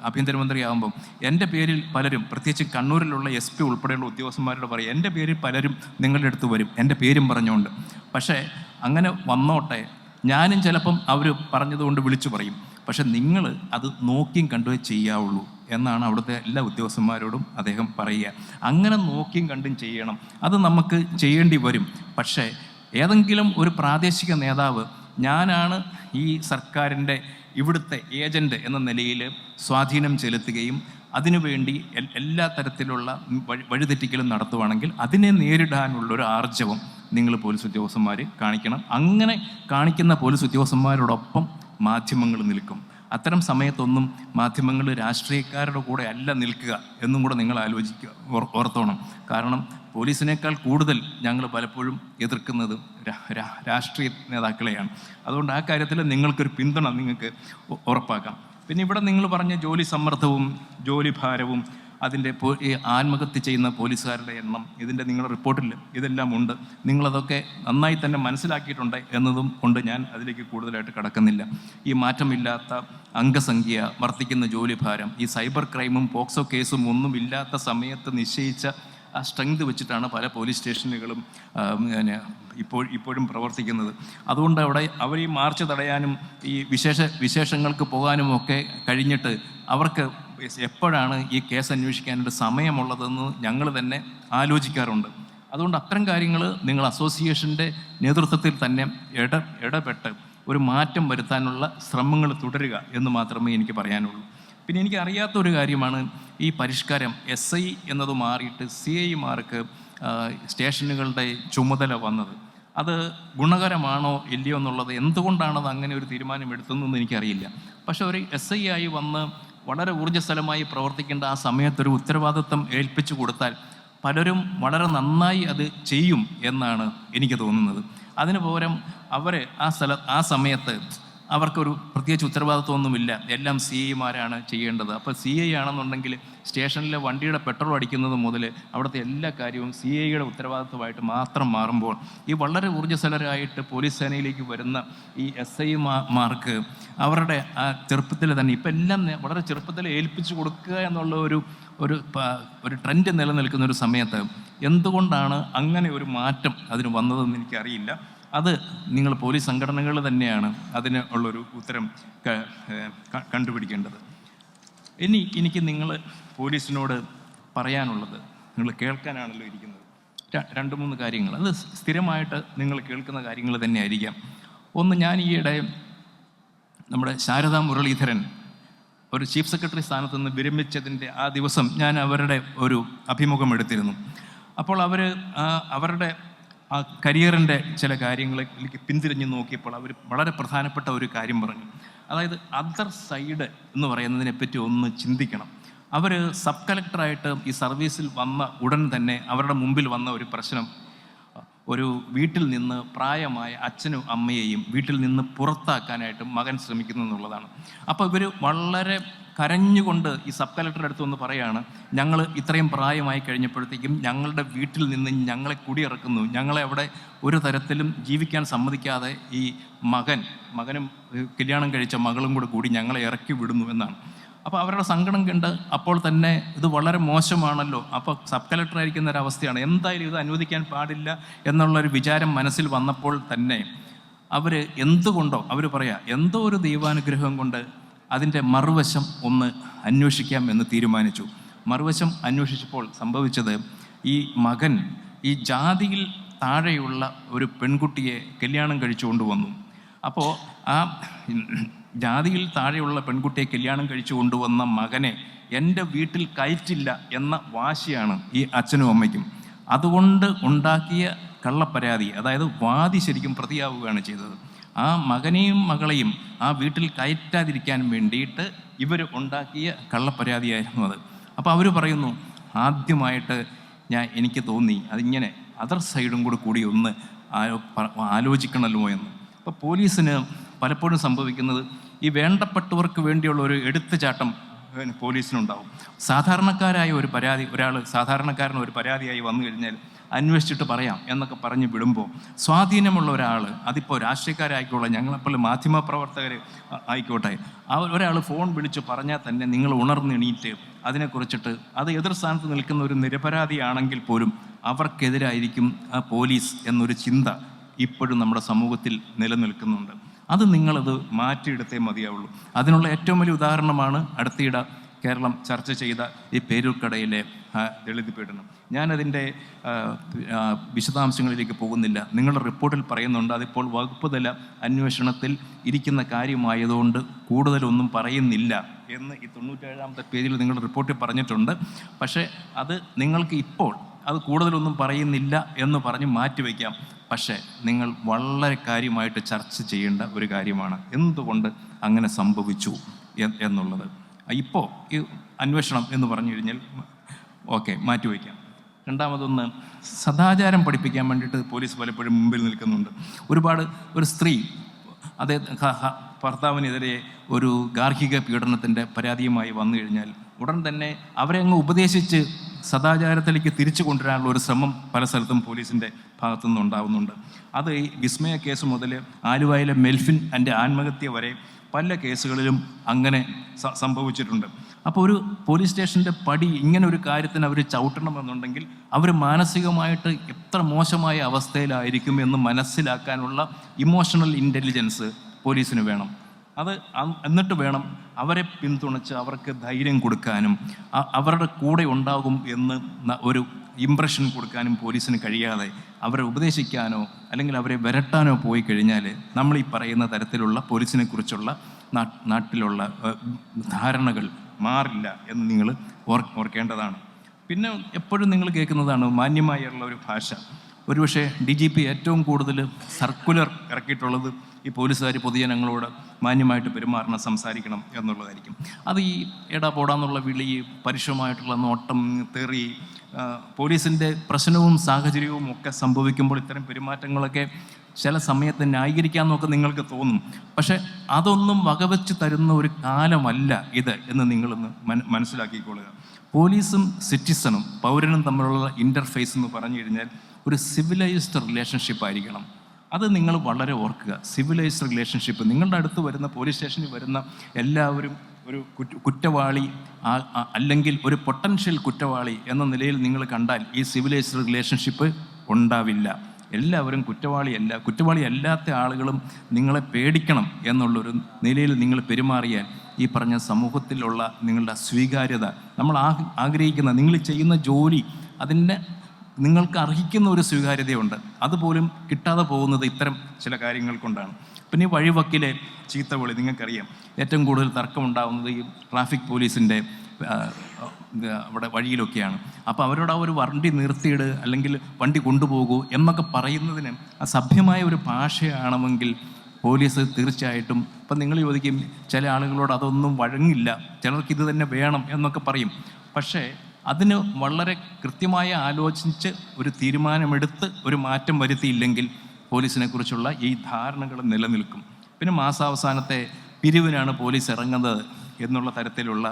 ആഭ്യന്തരമന്ത്രിയാകുമ്പം എന്റെ പേരിൽ പലരും പ്രത്യേകിച്ച് കണ്ണൂരിലുള്ള എസ് പി ഉൾപ്പെടെയുള്ള ഉദ്യോഗസ്ഥന്മാരോട് പറയും എന്റെ പേരിൽ പലരും നിങ്ങളുടെ അടുത്ത് വരും. എന്റെ പേരും പറഞ്ഞുകൊണ്ട് പക്ഷേ അങ്ങനെ വന്നോട്ടെ ഞാനും ചിലപ്പം അവർ പറഞ്ഞതുകൊണ്ട് വിളിച്ചു പറയും. പക്ഷെ നിങ്ങൾ അത് നോക്കിയും കണ്ടുവേ ചെയ്യാവുള്ളൂ. എന്നാണ് അവിടുത്തെ എല്ലാ ഉദ്യോഗസ്ഥന്മാരോടും അദ്ദേഹം പറയുക. അങ്ങനെ നോക്കിയും കണ്ടും ചെയ്യണം. അത് നമുക്ക് ചെയ്യേണ്ടി വരും. പക്ഷേ ഏതെങ്കിലും ഒരു പ്രാദേശിക നേതാവ് ഞാനാണ് ഈ സർക്കാരിന്റെ ഇവിടുത്തെ ഏജന്റ് എന്ന നിലയിൽ സ്വാധീനം ചെലുത്തുകയും അതിനുവേണ്ടി എല്ലാ തരത്തിലുള്ള വഴി വഴിതെറ്റിക്കലും നടത്തുവാണെങ്കിൽ അതിനെ നേരിടാനുള്ളൊരു ആർജവം നിങ്ങൾ പോലീസ് ഉദ്യോഗസ്ഥന്മാർ കാണിക്കണം. അങ്ങനെ കാണിക്കുന്ന പോലീസ് ഉദ്യോഗസ്ഥന്മാരോടൊപ്പം മാധ്യമങ്ങൾ നിൽക്കും. അത്തരം സമയത്തൊന്നും മാധ്യമങ്ങൾ രാഷ്ട്രീയക്കാരുടെ കൂടെ അല്ല നിൽക്കുക എന്നും കൂടെ നിങ്ങൾ ആലോചിക്കുക ഓർത്തോണം. കാരണം പോലീസിനേക്കാൾ കൂടുതൽ ഞങ്ങൾ പലപ്പോഴും എതിർക്കുന്നത് രാഷ്ട്രീയ നേതാക്കളെയാണ്. അതുകൊണ്ട് ആ കാര്യത്തിൽ നിങ്ങൾക്കൊരു പിന്തുണ നിങ്ങൾക്ക് ഉറപ്പാക്കാം. പിന്നെ ഇവിടെ നിങ്ങൾ പറഞ്ഞ ജോലി സമ്മർദ്ദവും ജോലി ഭാരവും അതിന്റെ ആത്മഹത്യ ചെയ്യുന്ന പോലീസുകാരുടെ എണ്ണം ഇതിന്റെ നിങ്ങളുടെ റിപ്പോർട്ടിൽ ഇതെല്ലാം ഉണ്ട്. നിങ്ങളതൊക്കെ നന്നായി തന്നെ മനസ്സിലാക്കിയിട്ടുണ്ട് എന്നതും കൊണ്ട് ഞാൻ അതിലേക്ക് കൂടുതലായിട്ട് കടക്കുന്നില്ല. ഈ മാറ്റമില്ലാത്ത അംഗസംഖ്യ വർദ്ധിക്കുന്ന ജോലിഭാരം ഈ സൈബർ ക്രൈമും പോക്സോ കേസും ഒന്നും ഇല്ലാത്ത സമയത്ത് നിശ്ചയിച്ച ആ സ്ട്രെങ്ത് വെച്ചിട്ടാണ് പല പോലീസ് സ്റ്റേഷനുകളും പിന്നെ ഇപ്പോൾ ഇപ്പോഴും പ്രവർത്തിക്കുന്നത്. അതുകൊണ്ട് അവിടെ അവർ ഈ മാർച്ച് തടയാനും ഈ വിശേഷ വിശേഷങ്ങൾക്ക് പോകാനും ഒക്കെ കഴിഞ്ഞിട്ട് അവർക്ക് എപ്പോഴാണ് ഈ കേസ് അന്വേഷിക്കാനായിട്ട് സമയമുള്ളതെന്ന് ഞങ്ങൾ തന്നെ ആലോചിക്കാറുണ്ട്. അതുകൊണ്ട് അത്തരം കാര്യങ്ങൾ നിങ്ങൾ അസോസിയേഷന്റെ നേതൃത്വത്തിൽ തന്നെ ഇട ഇടപെട്ട് ഒരു മാറ്റം വരുത്താനുള്ള ശ്രമങ്ങൾ തുടരുക എന്ന് മാത്രമേ എനിക്ക് പറയാനുള്ളൂ. പിന്നെ എനിക്ക് അറിയാത്ത ഒരു കാര്യമാണ് ഈ പരിഷ്കാരം എസ് ഐ എന്നത് മാറിയിട്ട് സി ഐമാർക്ക് സ്റ്റേഷനുകളുടെ ചുമതല വന്നത്. അത് ഗുണകരമാണോ ഇല്ലയോ എന്നുള്ളത് എന്തുകൊണ്ടാണത് അങ്ങനെ ഒരു തീരുമാനം എടുത്തതെന്ന് എനിക്കറിയില്ല. പക്ഷെ ഒരു എസ് ഐ ആയി വന്ന് വളരെ ഊർജസ്വലമായി പ്രവർത്തിക്കേണ്ട ആ സമയത്തൊരു ഉത്തരവാദിത്വം ഏൽപ്പിച്ചു കൊടുത്താൽ പലരും വളരെ നന്നായി അത് ചെയ്യും എന്നാണ് എനിക്ക് തോന്നുന്നത്. അതിനു പകരം അവർ ആ സ്ഥല ആ സമയത്ത് അവർക്കൊരു പ്രത്യേകിച്ച് ഉത്തരവാദിത്വമൊന്നുമില്ല. എല്ലാം സി ഐമാരാണ് ചെയ്യേണ്ടത്. അപ്പോൾ സി ഐ ആണെന്നുണ്ടെങ്കിൽ സ്റ്റേഷനിലെ വണ്ടിയുടെ പെട്രോൾ അടിക്കുന്നത് മുതൽ അവിടുത്തെ എല്ലാ കാര്യവും സി ഐയുടെ ഉത്തരവാദിത്വമായിട്ട് മാത്രം മാറുമ്പോൾ ഈ വളരെ ഊർജസ്വലരായിട്ട് പോലീസ് സേനയിലേക്ക് വരുന്ന ഈ എസ് ഐ മാർക്ക് അവരുടെ ആ ചെറുപ്പത്തിൽ തന്നെ ഇപ്പം എല്ലാം വളരെ ചെറുപ്പത്തിൽ ഏൽപ്പിച്ചു കൊടുക്കുക എന്നുള്ള ഒരു ഒരു ഒരു ട്രെൻഡ് നിലനിൽക്കുന്ന ഒരു സമയത്ത് എന്തുകൊണ്ടാണ് അങ്ങനെ ഒരു മാറ്റം അതിന് വന്നതെന്ന് എനിക്കറിയില്ല. അത് നിങ്ങൾ പോലീസ് സംഘടനകൾ തന്നെയാണ് അതിന് ഉള്ളൊരു ഉത്തരം കണ്ടുപിടിക്കേണ്ടത്. ഇനി എനിക്ക് നിങ്ങൾ പോലീസിനോട് പറയാനുള്ളത് നിങ്ങൾ കേൾക്കാനാണല്ലോ ഇരിക്കുന്നത്. രണ്ട് മൂന്ന് കാര്യങ്ങൾ. അത് സ്ഥിരമായിട്ട് നിങ്ങൾ കേൾക്കുന്ന കാര്യങ്ങൾ തന്നെ ആയിരിക്കാം ഒന്ന് ഞാൻ ഈയിടെ നമ്മുടെ ശാരദാ മുരളീധരൻ ഒരു ചീഫ് സെക്രട്ടറി സ്ഥാനത്ത് നിന്ന് വിരമിച്ചതിന്റെ ആ ദിവസം ഞാൻ അവരുടെ ഒരു അഭിമുഖം എടുത്തിരുന്നു. അപ്പോൾ അവർ അവരുടെ ആ കരിയറിന്റെ ചില കാര്യങ്ങളിലേക്ക് പിന്തിരിഞ്ഞ് നോക്കിയപ്പോൾ അവർ വളരെ പ്രധാനപ്പെട്ട ഒരു കാര്യം പറഞ്ഞു. അതായത് അതർ സൈഡ് എന്ന് പറയുന്നതിനെപ്പറ്റി ഒന്ന് ചിന്തിക്കണം. അവർ സബ് കളക്ടറായിട്ട് ഈ സർവീസിൽ വന്ന ഉടൻ തന്നെ അവരുടെ മുമ്പിൽ വന്ന ഒരു പ്രശ്നം ഒരു വീട്ടിൽ നിന്ന് പ്രായമായ അച്ഛനും അമ്മയെയും വീട്ടിൽ നിന്ന് പുറത്താക്കാനായിട്ട് മകൻ ശ്രമിക്കുന്നു എന്നുള്ളതാണ്. അപ്പോൾ ഇവർ വളരെ കരഞ്ഞുകൊണ്ട് ഈ സബ് കലക്ടറുടെ അടുത്ത് വന്ന് പറയാണ് ഞങ്ങൾ ഇത്രയും പ്രായമായി കഴിഞ്ഞപ്പോഴത്തേക്കും ഞങ്ങളുടെ വീട്ടിൽ നിന്ന് ഞങ്ങളെ കുടിയിറക്കുന്നു. ഞങ്ങളെ അവിടെ ഒരു തരത്തിലും ജീവിക്കാൻ സമ്മതിക്കാതെ ഈ മകൻ മകനും കല്യാണം കഴിച്ച മകളും കൂടെ കൂടി ഞങ്ങളെ ഇറക്കി വിടുന്നു എന്നാണ്. അപ്പോൾ അവരുടെ സങ്കടം കണ്ട് അപ്പോൾ തന്നെ ഇത് വളരെ മോശമാണല്ലോ. അപ്പോൾ സബ് കളക്ടർ ആയിരിക്കുന്ന ഒരു അവസ്ഥയാണ് എന്തായാലും ഇത് അനുവദിക്കാൻ പാടില്ല എന്നുള്ളൊരു വിചാരം മനസ്സിൽ വന്നപ്പോൾ തന്നെ അവർ എന്തുകൊണ്ടോ അവർ പറയാ എന്തോ ഒരു ദൈവാനുഗ്രഹം കൊണ്ട് അതിന്റെ മറുവശം ഒന്ന് അന്വേഷിക്കാം എന്ന് തീരുമാനിച്ചു. മറുവശം അന്വേഷിച്ചപ്പോൾ സംഭവിച്ചത് ഈ മകൻ ഈ ജാതിയിൽ താഴെയുള്ള ഒരു പെൺകുട്ടിയെ കല്യാണം കഴിച്ചു കൊണ്ടുവന്നു അപ്പോൾ ആ ജാതിയിൽ താഴെയുള്ള പെൺകുട്ടിയെ കല്യാണം കഴിച്ചു കൊണ്ടുവന്ന മകനെ എന്റെ വീട്ടിൽ കയറ്റില്ല എന്ന വാശിയാണ് ഈ അച്ഛനും അമ്മയ്ക്കും. അതുകൊണ്ട് ഉണ്ടാക്കിയ കള്ളപ്പരാതി അതായത് വാദി ശരിക്കും പ്രതിയാവുകയാണ് ചെയ്തത്. ആ മകനെയും മകളെയും ആ വീട്ടിൽ കയറ്റാതിരിക്കാൻ വേണ്ടിയിട്ട് ഇവർ ഉണ്ടാക്കിയ കള്ളപ്പരാതിയായിരുന്നു അത്. അപ്പോൾ അവർ പറയുന്നു ആദ്യമായിട്ട് ഞാൻ എനിക്ക് തോന്നി അതിങ്ങനെ അതർ സൈഡും കൂടെ കൂടി ഒന്ന് ആലോചിക്കണമല്ലോ എന്ന്. അപ്പോൾ പോലീസിന് പലപ്പോഴും സംഭവിക്കുന്നത് ഈ വേണ്ടപ്പെട്ടവർക്ക് വേണ്ടിയുള്ള ഒരു എടുത്തുചാട്ടം പോലീസിനുണ്ടാവും. സാധാരണക്കാരായ ഒരു പരാതി ഒരാൾ സാധാരണക്കാരന് ഒരു പരാതിയായി വന്നു കഴിഞ്ഞാൽ അന്വേഷിച്ചിട്ട് പറയാം എന്നൊക്കെ പറഞ്ഞ് വിടുമ്പോൾ സ്വാധീനമുള്ള ഒരാൾ അതിപ്പോൾ രാഷ്ട്രീയക്കാരായിക്കോളെ ഞങ്ങളെപ്പോലെ മാധ്യമ മാധ്യമപ്രവർത്തകർ ആയിക്കോട്ടെ ആ ഒരാൾ ഫോൺ വിളിച്ച് പറഞ്ഞാൽ തന്നെ നിങ്ങൾ ഉണർന്നെണീറ്റ് അതിനെക്കുറിച്ചിട്ട് അത് എതിർ സ്ഥാനത്ത് നിൽക്കുന്ന ഒരു നിരപരാധിയാണെങ്കിൽ പോലും അവർക്കെതിരായിരിക്കും ആ പോലീസ് എന്നൊരു ചിന്ത ഇപ്പോഴും നമ്മുടെ സമൂഹത്തിൽ നിലനിൽക്കുന്നുണ്ട്. അത് നിങ്ങളത് മാറ്റിയെടുത്തേ മതിയാവുള്ളൂ. അതിനുള്ള ഏറ്റവും വലിയ ഉദാഹരണമാണ് അടുത്തിടെ കേരളം ചർച്ച ചെയ്ത ഈ പേരൂർക്കടയിലെ ദളിത് പീഡനം. ഞാനതിന്റെ വിശദാംശങ്ങളിലേക്ക് പോകുന്നില്ല. നിങ്ങളുടെ റിപ്പോർട്ടിൽ പറയുന്നുണ്ട് അതിപ്പോൾ വകുപ്പ് തല അന്വേഷണത്തിൽ ഇരിക്കുന്ന കാര്യമായതുകൊണ്ട് കൂടുതലൊന്നും പറയുന്നില്ല എന്ന് ഈ തൊണ്ണൂറ്റേഴാമത്തെ പേജിൽ നിങ്ങളുടെ റിപ്പോർട്ടിൽ പറഞ്ഞിട്ടുണ്ട്. പക്ഷേ അത് നിങ്ങൾക്ക് ഇപ്പോൾ അത് കൂടുതലൊന്നും പറയുന്നില്ല എന്ന് പറഞ്ഞ് മാറ്റിവെക്കാം പക്ഷേ നിങ്ങൾ വളരെ കാര്യമായിട്ട് ചർച്ച ചെയ്യേണ്ട ഒരു കാര്യമാണ്. എന്തുകൊണ്ട് അങ്ങനെ സംഭവിച്ചു എന്നുള്ളത്. ഇപ്പോൾ ഈ അന്വേഷണം എന്ന് പറഞ്ഞു കഴിഞ്ഞാൽ ഓക്കെ മാറ്റിവെക്കാം രണ്ടാമതൊന്ന് സദാചാരം പഠിപ്പിക്കാൻ വേണ്ടിയിട്ട് പോലീസ് പലപ്പോഴും മുമ്പിൽ നിൽക്കുന്നുണ്ട്. ഒരുപാട് ഒരു സ്ത്രീ അതേ ഭർത്താവിനെതിരെ ഒരു ഗാർഹിക പീഡനത്തിന്റെ പരാതിയുമായി വന്നു കഴിഞ്ഞാൽ ഉടൻ തന്നെ അവരെ അങ്ങ് ഉപദേശിച്ച് സദാചാരത്തിലേക്ക് തിരിച്ചു കൊണ്ടുവരാനുള്ള ഒരു ശ്രമം പല സ്ഥലത്തും പോലീസിന്റെ ഭാഗത്തു നിന്നുണ്ടാവുന്നുണ്ട് അത് ഈ വിസ്മയ കേസ് മുതൽ ആലുവയിലെ മെൽഫിൻ എന്റെ ആത്മഹത്യ വരെ പല കേസുകളിലും അങ്ങനെ സംഭവിച്ചിട്ടുണ്ട്. അപ്പോൾ ഒരു പോലീസ് സ്റ്റേഷന്റെ പടി ഇങ്ങനെ ഒരു കാര്യത്തിന് അവർ ചവിട്ടണമെന്നുണ്ടെങ്കിൽ അവർ മാനസികമായിട്ട് എത്ര മോശമായ അവസ്ഥയിലായിരിക്കും എന്ന് മനസ്സിലാക്കാനുള്ള ഇമോഷണൽ ഇന്റലിജൻസ് പോലീസിന് വേണം. അത് എന്നിട്ട് വേണം അവരെ പിന്തുണച്ച് അവർക്ക് ധൈര്യം കൊടുക്കാനും അവരുടെ കൂടെ ഉണ്ടാകും എന്ന് ഒരു ഇംപ്രഷൻ കൊടുക്കാനും പോലീസിന് കഴിയാതെ അവരെ ഉപദേശിക്കാനോ അല്ലെങ്കിൽ അവരെ വിരട്ടാനോ പോയി കഴിഞ്ഞാൽ നമ്മൾ ഈ പറയുന്ന തരത്തിലുള്ള പോലീസിനെ കുറിച്ചുള്ള നാട്ടിലുള്ള ധാരണകൾ മാറില്ല എന്ന് നിങ്ങൾ ഓർ ഓർക്കേണ്ടതാണ്. പിന്നെ എപ്പോഴും നിങ്ങൾ കേൾക്കുന്നതാണ് മാന്യമായുള്ള ഒരു ഭാഷ. ഒരുപക്ഷെ ഡി ജി പി ഏറ്റവും കൂടുതൽ സർക്കുലർ ഇറക്കിയിട്ടുള്ളത് ഈ പോലീസുകാർ പൊതുജനങ്ങളോട് മാന്യമായിട്ട് പെരുമാറണം സംസാരിക്കണം എന്നുള്ളതായിരിക്കും. അത് ഈ എടാ പോടാന്നുള്ള വിളി പരുഷമായിട്ടുള്ള നോട്ടം തെറി പോലീസിന്റെ പ്രശ്നവും സാഹചര്യവും ഒക്കെ സംഭവിക്കുമ്പോൾ ഇത്തരം പെരുമാറ്റങ്ങളൊക്കെ ചില സമയത്ത് ന്യായീകരിക്കാമെന്നൊക്കെ നിങ്ങൾക്ക് തോന്നും. പക്ഷെ അതൊന്നും വകവെച്ച് തരുന്ന ഒരു കാലമല്ല ഇത് എന്ന് നിങ്ങളൊന്ന് മന മനസ്സിലാക്കിക്കൊള്ളുക പോലീസും സിറ്റിസണും പൗരനും തമ്മിലുള്ള ഇന്റർഫേസ് എന്ന് പറഞ്ഞു കഴിഞ്ഞാൽ ഒരു സിവിലൈസ്ഡ് റിലേഷൻഷിപ്പ് ആയിരിക്കണം. അത് നിങ്ങൾ വളരെ ഓർക്കുക. സിവിലൈസ്ഡ് റിലേഷൻഷിപ്പ് നിങ്ങളുടെ അടുത്ത് വരുന്ന പോലീസ് സ്റ്റേഷനിൽ വരുന്ന എല്ലാവരും ഒരു കുറ്റവാളി അല്ലെങ്കിൽ ഒരു പൊട്ടൻഷ്യൽ കുറ്റവാളി എന്ന നിലയിൽ നിങ്ങൾ കണ്ടാൽ ഈ സിവിലൈസ്ഡ് റിലേഷൻഷിപ്പ് ഉണ്ടാവില്ല. എല്ലാവരും കുറ്റവാളിയല്ല കുറ്റവാളി അല്ലാത്ത ആളുകളും നിങ്ങളെ പേടിക്കണം എന്നുള്ളൊരു നിലയിൽ നിങ്ങൾ പെരുമാറിയാൽ ഈ പറഞ്ഞ സമൂഹത്തിലുള്ള നിങ്ങളുടെ സ്വീകാര്യത നമ്മൾ ആഗ്രഹിക്കുന്ന നിങ്ങൾ ചെയ്യുന്ന ജോലി അതിന്റെ നിങ്ങൾക്ക് അർഹിക്കുന്ന ഒരു സ്വീകാര്യതയുണ്ട്. അതുപോലും കിട്ടാതെ പോകുന്നത് ഇത്തരം ചില കാര്യങ്ങൾ കൊണ്ടാണ്. പിന്നെ ഈ വഴിവക്കിലെ ചീത്തവിളി നിങ്ങൾക്കറിയാം ഏറ്റവും കൂടുതൽ തർക്കമുണ്ടാകുന്നത് ഈ ട്രാഫിക് പോലീസിന്റെ അവിടെ വഴിയിലൊക്കെയാണ്. അപ്പോൾ അവരോട് ആ ഒരു വണ്ടി നിർത്തിയിട് അല്ലെങ്കിൽ വണ്ടി കൊണ്ടുപോകൂ എന്നൊക്കെ പറയുന്നതിന് സഭ്യമായ ഒരു ഭാഷയാണെങ്കിൽ പോലീസ് തീർച്ചയായിട്ടും ഇപ്പം നിങ്ങൾ ചോദിക്കും ചില ആളുകളോട് അതൊന്നും വഴങ്ങില്ല ചിലർക്ക് ഇത് തന്നെ വേണം എന്നൊക്കെ പറയും. പക്ഷേ അതിന് വളരെ കൃത്യമായി ആലോചിച്ച് ഒരു തീരുമാനമെടുത്ത് ഒരു മാറ്റം വരുത്തിയില്ലെങ്കിൽ പോലീസിനെ കുറിച്ചുള്ള ഈ ധാരണകൾ നിലനിൽക്കും. പിന്നെ മാസാവസാനത്തെ പിരിവിനാണ് പോലീസ് ഇറങ്ങുന്നത് എന്നുള്ള തരത്തിലുള്ള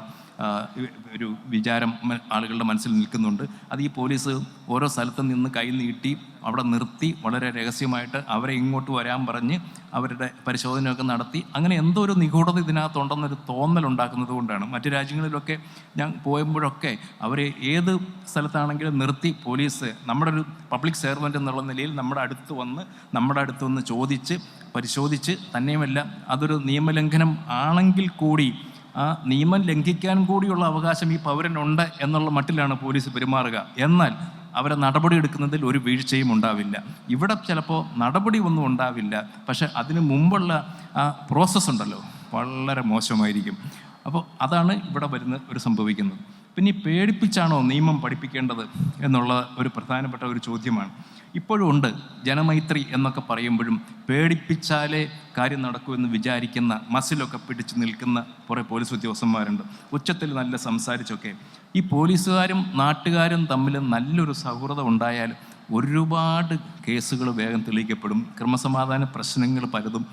ഒരു വിചാരം ആളുകളുടെ മനസ്സിൽ നിൽക്കുന്നുണ്ട്. അത് ഈ പോലീസ് ഓരോ സ്ഥലത്ത് നിന്ന് കൈ നീട്ടി അവിടെ നിർത്തി വളരെ രഹസ്യമായിട്ട് അവരെ ഇങ്ങോട്ട് വരാൻ പറഞ്ഞ് അവരുടെ പരിശോധനയൊക്കെ നടത്തി. അങ്ങനെ എന്തോ ഒരു നിഗൂഢത ഇതിനകത്തുണ്ടെന്നൊരു തോന്നൽ ഉണ്ടാക്കുന്നത് കൊണ്ടാണ്. മറ്റു രാജ്യങ്ങളിലൊക്കെ ഞാൻ പോയപ്പോഴൊക്കെ അവരെ ഏത് സ്ഥലത്താണെങ്കിലും നിർത്തി പോലീസ് നമ്മുടെ ഒരു പബ്ലിക് സെർവന്റ് എന്നുള്ള നിലയിൽ നമ്മുടെ അടുത്ത് വന്ന് നമ്മുടെ അടുത്ത് വന്ന് ചോദിച്ച് പരിശോധിച്ച് തന്നെയുമല്ല അതൊരു നിയമലംഘനം ആണെങ്കിൽ കൂടി ആ നിയമം ലംഘിക്കാൻ കൂടിയുള്ള അവകാശം ഈ പൗരനുണ്ട് എന്നുള്ള മട്ടിലാണ് പോലീസ് പെരുമാറുക. എന്നാൽ അവരെ നടപടി എടുക്കുന്നതിൽ ഒരു വീഴ്ചയും ഉണ്ടാവില്ല. ഇവിടെ ചിലപ്പോൾ നടപടി ഒന്നും ഉണ്ടാവില്ല. പക്ഷെ അതിന് മുമ്പുള്ള ആ പ്രോസസ്സ് ഉണ്ടല്ലോ. വളരെ മോശമായിരിക്കും. അപ്പോൾ അതാണ് ഇവിടെ വരുന്ന ഒരു സംഭവിക്കുന്നത്. പിന്നെ ഈ പേടിപ്പിച്ചാണോ നിയമം പഠിപ്പിക്കേണ്ടത് എന്നുള്ള ഒരു പ്രധാനപ്പെട്ട ഒരു ചോദ്യമാണ്. ഇപ്പോഴും ഉണ്ട്. ജനമൈത്രി എന്നൊക്കെ പറയുമ്പോഴും പേടിപ്പിച്ചാലേ കാര്യം നടക്കൂ എന്ന് വിചാരിക്കുന്ന മസിലൊക്കെ പിടിച്ചു നിൽക്കുന്ന കുറേ പോലീസ് ഉദ്യോഗസ്ഥന്മാരുണ്ട്. ഉച്ചത്തിൽ നല്ല സംസാരിച്ചൊക്കെ. ഈ പോലീസുകാരും നാട്ടുകാരും തമ്മിൽ നല്ലൊരു സൗഹൃദം ഉണ്ടായാൽ ഒരുപാട് കേസുകൾ വേഗം തെളിയിക്കപ്പെടും. ക്രമസമാധാന പ്രശ്നങ്ങൾ പലതും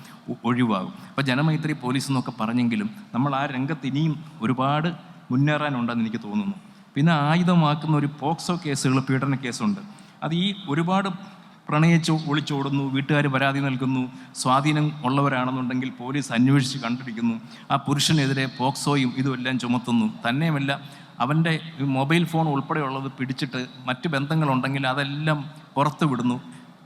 ഒഴിവാകും. അപ്പോൾ ജനമൈത്രി പോലീസ് എന്നൊക്കെ പറഞ്ഞെങ്കിലും നമ്മൾ ആ രംഗത്ത് ഇനിയും ഒരുപാട് മുന്നേറാനുണ്ടെന്ന് എനിക്ക് തോന്നുന്നു. പിന്നെ ആയുധമാക്കുന്ന ഒരു പോക്സോ കേസുകൾ പീഡന കേസുണ്ട്. അത് ഈ ഒരുപാട് പ്രണയിച്ച് ഒളിച്ചോടുന്നു വീട്ടുകാർ പരാതി നൽകുന്നു സ്വാധീനം ഉള്ളവരാണെന്നുണ്ടെങ്കിൽ പോലീസ് അന്വേഷിച്ച് കണ്ടിരിക്കുന്നു. ആ പുരുഷനെതിരെ പോക്സോയും ഇതുമെല്ലാം ചുമത്തുന്നു. തന്നെയുമല്ല അവന്റെ മൊബൈൽ ഫോൺ ഉൾപ്പെടെയുള്ളത് പിടിച്ചിട്ട് മറ്റ് ബന്ധങ്ങളുണ്ടെങ്കിൽ അതെല്ലാം പുറത്തു വിടുന്നു.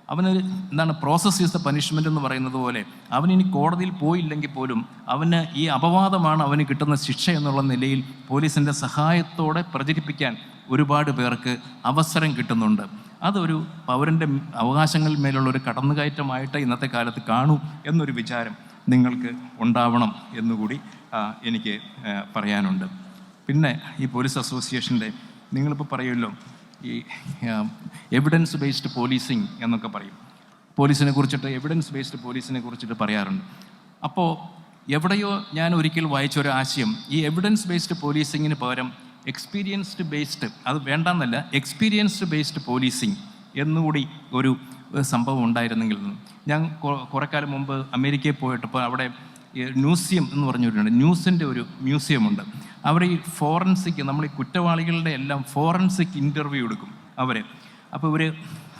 അവന് എന്താണ് പ്രോസസ് ഈസ് ദ പനിഷ്മെന്റ് എന്ന് പറയുന്നത് പോലെ അവനിനി കോടതിയിൽ പോയില്ലെങ്കിൽ പോലും അവന് ഈ അപവാദമാണ് അവന് കിട്ടുന്ന ശിക്ഷ എന്നുള്ള നിലയിൽ പോലീസിന്റെ സഹായത്തോടെ പ്രചരിപ്പിക്കാൻ ഒരുപാട് പേർക്ക് അവസരം കിട്ടുന്നുണ്ട്. അതൊരു പൗരന്റെ അവകാശങ്ങളിൽ മേലുള്ള ഒരു കടന്നുകയറ്റമായിട്ട് ഇന്നത്തെ കാലത്ത് കാണൂ എന്നൊരു വിചാരം നിങ്ങൾക്ക് ഉണ്ടാവണം എന്നുകൂടി എനിക്ക് പറയാനുണ്ട്. പിന്നെ ഈ പോലീസ് അസോസിയേഷന്റെ നിങ്ങളിപ്പോൾ പറയുമല്ലോ ഈ എവിഡൻസ് ബേസ്ഡ് പോലീസിങ് എന്നൊക്കെ പറയും. പോലീസിനെ കുറിച്ചിട്ട് എവിഡൻസ് ബേസ്ഡ് പോലീസിനെ കുറിച്ചിട്ട് പറയാറുണ്ട്. അപ്പോൾ എവിടെയോ ഞാൻ ഒരിക്കൽ വായിച്ച ഒരു ആശയം ഈ എവിഡൻസ് ബേസ്ഡ് പോലീസിങ്ങിന് പകരം എക്സ്പീരിയൻസ്ഡ് ബേസ്ഡ് അത് വേണ്ടെന്നല്ല എക്സ്പീരിയൻസ്ഡ് ബേസ്ഡ് പോലീസിങ് എന്നുകൂടി ഒരു സംഭവം ഉണ്ടായിരുന്നെങ്കിൽ ഞാൻ കുറേ കാലം മുമ്പ് അമേരിക്കയിൽ പോയിട്ടപ്പോൾ അവിടെ മ്യൂസിയം എന്ന് പറഞ്ഞിട്ടുണ്ട് ന്യൂസിന്റെ ഒരു മ്യൂസിയം ഉണ്ട് അവിടെ ഈ ഫോറൻസിക് നമ്മൾ ഈ കുറ്റവാളികളുടെ എല്ലാം ഫോറൻസിക് ഇന്റർവ്യൂ എടുക്കും അവരെ. അപ്പോൾ ഇവർ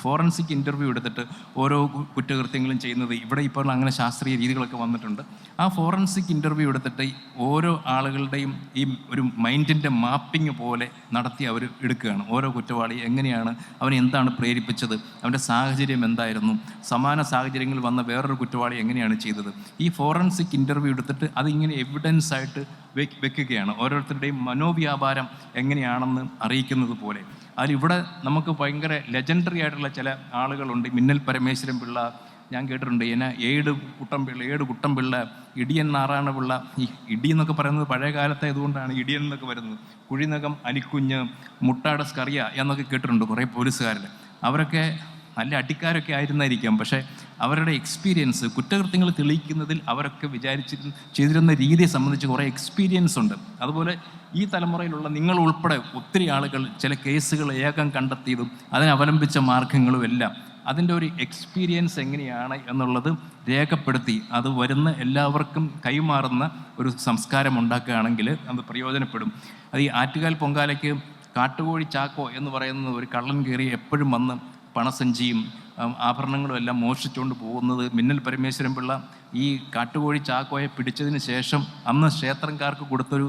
ഫോറൻസിക് ഇന്റർവ്യൂ എടുത്തിട്ട് ഓരോ കുറ്റകൃത്യങ്ങളും ചെയ്യുന്നത് ഇവിടെ ഇപ്പോൾ അങ്ങനെ ശാസ്ത്രീയ രീതികളൊക്കെ വന്നിട്ടുണ്ട്. ആ ഫോറൻസിക് ഇന്റർവ്യൂ എടുത്തിട്ട് ഓരോ ആളുകളുടെയും ഈ ഒരു മൈൻഡിന്റെ മാപ്പിംഗ് പോലെ നടത്തി അവർ എടുക്കുകയാണ്. ഓരോ കുറ്റവാളി എങ്ങനെയാണ് അവനെ എന്താണ് പ്രേരിപ്പിച്ചത് അവന്റെ സാഹചര്യം എന്തായിരുന്നു സമാന സാഹചര്യങ്ങളിൽ വന്ന വേറൊരു കുറ്റവാളി എങ്ങനെയാണ് ചെയ്തത്. ഈ ഫോറൻസിക് ഇന്റർവ്യൂ എടുത്തിട്ട് അതിങ്ങനെ എവിഡൻസ് ആയിട്ട് വെക്കുകയാണ്. ഓരോരുത്തരുടെയും മനോവ്യാപാരം എങ്ങനെയാണെന്ന് അറിയിക്കുന്നത് പോലെ. അതിലിവിടെ നമുക്ക് ഭയങ്കര ലെജൻഡറി ആയിട്ടുള്ള ചില ആളുകളുണ്ട്. മിന്നൽ പരമേശ്വരൻ പിള്ള ഞാൻ കേട്ടിട്ടുണ്ട്. എന്നെ ഏട് കുട്ടംപിള്ള ഏട് കുട്ടംപിള്ള ഇടിയൻ നാറായണപിള്ള ഈ ഇടി എന്നൊക്കെ പറയുന്നത് പഴയ കാലത്തെ ഇതുകൊണ്ടാണ്. ഇടിയൻ എന്നൊക്കെ വരുന്നത്. കുഴിനകം അനിക്കുഞ്ഞ് മുട്ടാട സ്കറിയ എന്നൊക്കെ കേട്ടിട്ടുണ്ട് കുറേ പോലീസുകാരിൽ അവരൊക്കെ നല്ല അടിക്കാരൊക്കെ ആയിരുന്നായിരിക്കാം. പക്ഷേ അവരുടെ എക്സ്പീരിയൻസ് കുറ്റകൃത്യങ്ങൾ തെളിയിക്കുന്നതിൽ അവരൊക്കെ വിചാരിച്ചിരുന്ന ചെയ്തിരുന്ന രീതിയെ സംബന്ധിച്ച് കുറേ എക്സ്പീരിയൻസ് ഉണ്ട്. അതുപോലെ ഈ തലമുറയിലുള്ള നിങ്ങൾ ഉൾപ്പെടെ ഒത്തിരി ആളുകൾ ചില കേസുകൾ ഏകം കണ്ടെത്തിയതും അതിനെ അവലംബിച്ച മാർഗങ്ങളും എല്ലാം അതിന്റെ ഒരു എക്സ്പീരിയൻസ് എങ്ങനെയാണ് എന്നുള്ളത് രേഖപ്പെടുത്തി അത് വരുന്ന എല്ലാവർക്കും കൈമാറുന്ന ഒരു സംസ്കാരം ഉണ്ടാക്കുകയാണെങ്കിൽ അത് പ്രയോജനപ്പെടും. അത് ഈ ആറ്റുകാൽ പൊങ്കാലയ്ക്ക് കാട്ടുകോഴി ചാക്കോ എന്ന് പറയുന്ന ഒരു കള്ളൻ കയറി എപ്പോഴും വന്ന് പണസഞ്ചിയും ആഭരണങ്ങളും എല്ലാം മോഷ്ടിച്ചുകൊണ്ട് പോകുന്നത് മിന്നൽ പരമേശ്വരൻ പിള്ള ഈ കാട്ടുകോഴി ചാക്കോയെ പിടിച്ചതിന് ശേഷം അന്ന് ക്ഷേത്രംകാർക്ക് കൊടുത്തൊരു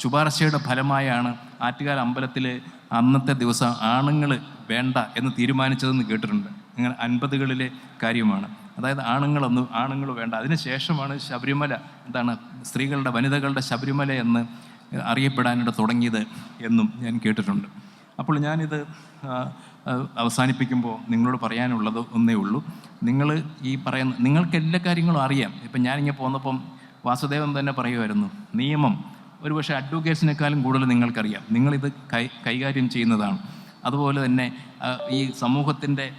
ശുപാർശയുടെ ഫലമായാണ് ആറ്റുകാൽ അമ്പലത്തിൽ അന്നത്തെ ദിവസം ആണുങ്ങൾ വേണ്ട എന്ന് തീരുമാനിച്ചതെന്ന് കേട്ടിട്ടുണ്ട്. അങ്ങനെ അൻപതുകളിലെ കാര്യമാണ്. അതായത് ആണുങ്ങളൊന്നും ആണുങ്ങൾ വേണ്ട. അതിനുശേഷമാണ് ശബരിമല എന്താണ് സ്ത്രീകളുടെ വനിതകളുടെ ശബരിമല എന്ന് അറിയപ്പെടാനായിട്ട് തുടങ്ങിയത് എന്നും ഞാൻ കേട്ടിട്ടുണ്ട്. അപ്പോൾ ഞാനിത് അവസാനിപ്പിക്കുമ്പോൾ നിങ്ങളോട് പറയാനുള്ളത് ഒന്നേ ഉള്ളൂ. നിങ്ങൾ ഈ പറയുന്ന നിങ്ങൾക്ക് എല്ലാ കാര്യങ്ങളും അറിയാം. ഇപ്പം ഞാനിങ്ങനെ പോന്നപ്പം വാസുദേവൻ തന്നെ പറയുമായിരുന്നു നിയമം ഒരുപക്ഷെ അഡ്വക്കേറ്റ്സിനേക്കാളും കൂടുതൽ നിങ്ങൾക്കറിയാം. നിങ്ങളിത് കൈ കൈകാര്യം ചെയ്യുന്നതാണ്. അതുപോലെ തന്നെ ഈ സമൂഹത്തിന്റെ